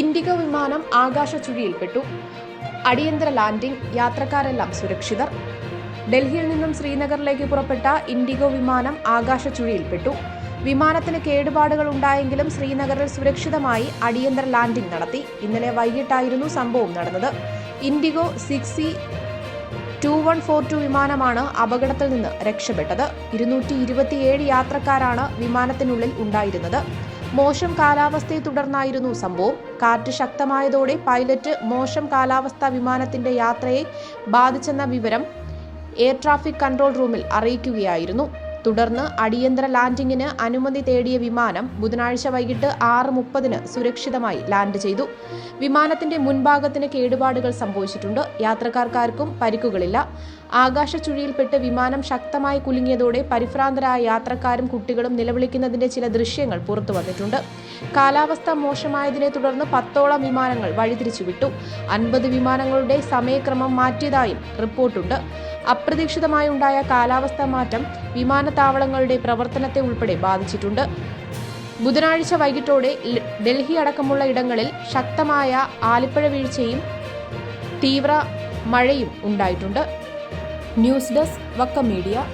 IndiGo വിമാനം ആകാശ ചുഴിയിൽപ്പെട്ടു അടിയന്തര ലാൻഡിംഗ് യാത്രക്കാരെല്ലാം സുരക്ഷിതർ. ഡൽഹിയിൽ നിന്നും ശ്രീനഗറിലേക്ക് പുറപ്പെട്ട ഇൻഡിഗോ വിമാനം ആകാശ ചുഴിയിൽപ്പെട്ടു വിമാനത്തിന് കേടുപാടുകൾ ഉണ്ടായെങ്കിലും ശ്രീനഗറിൽ സുരക്ഷിതമായി അടിയന്തര ലാൻഡിംഗ് നടത്തി. ഇന്നലെ വൈകിട്ടായിരുന്നു സംഭവം നടന്നത്. IndiGo six two one four two വിമാനമാണ് അപകടത്തിൽ നിന്ന് രക്ഷപ്പെട്ടത്. ഇരുന്നൂറ്റി ഇരുപത്തിയേഴ് യാത്രക്കാരാണ് വിമാനത്തിനുള്ളിൽ ഉണ്ടായിരുന്നത്. മോശം കാലാവസ്ഥയെ തുടർന്നായിരുന്നു സംഭവം. കാറ്റ് ശക്തമായതോടെ പൈലറ്റ് മോശം കാലാവസ്ഥ വിമാനത്തിന്റെ യാത്രയെ ബാധിച്ചെന്ന വിവരം എയർ ട്രാഫിക് കൺട്രോൾ റൂമിൽ അറിയിക്കുകയായിരുന്നു. തുടർന്ന് അടിയന്തര ലാൻഡിംഗിന് അനുമതി തേടിയ വിമാനം ബുധനാഴ്ച വൈകിട്ട് ആറ് മുപ്പതിന് സുരക്ഷിതമായി ലാൻഡ് ചെയ്തു. വിമാനത്തിന്റെ മുൻഭാഗത്തിന് കേടുപാടുകൾ സംഭവിച്ചിട്ടുണ്ട്. യാത്രക്കാർക്കാർക്കും പരിക്കുകളില്ല. ആകാശ ചുഴിയിൽപ്പെട്ട് വിമാനം ശക്തമായി കുലുങ്ങിയതോടെ പരിഭ്രാന്തരായ യാത്രക്കാരും കുട്ടികളും നിലവിളിക്കുന്നതിന്റെ ചില ദൃശ്യങ്ങൾ പുറത്തു വന്നിട്ടുണ്ട്. കാലാവസ്ഥ മോശമായതിനെ തുടർന്ന് പത്തോളം വിമാനങ്ങൾ വഴിതിരിച്ചുവിട്ടു. അൻപത് വിമാനങ്ങളുടെ സമയക്രമം മാറ്റിയതായും റിപ്പോർട്ടുണ്ട്. അപ്രതീക്ഷിതമായി ഉണ്ടായ കാലാവസ്ഥാ മാറ്റം വിമാനത്താവളങ്ങളുടെ പ്രവർത്തനത്തെ ഉൾപ്പെടെ ബാധിച്ചിട്ടുണ്ട്. ബുധനാഴ്ച വൈകിട്ടോടെ ഡൽഹി അടക്കമുള്ള ഇടങ്ങളിൽ ശക്തമായ ആലിപ്പഴ വീഴ്ചയും തീവ്ര മഴയും ഉണ്ടായിട്ടുണ്ട്. News desk Vakka media.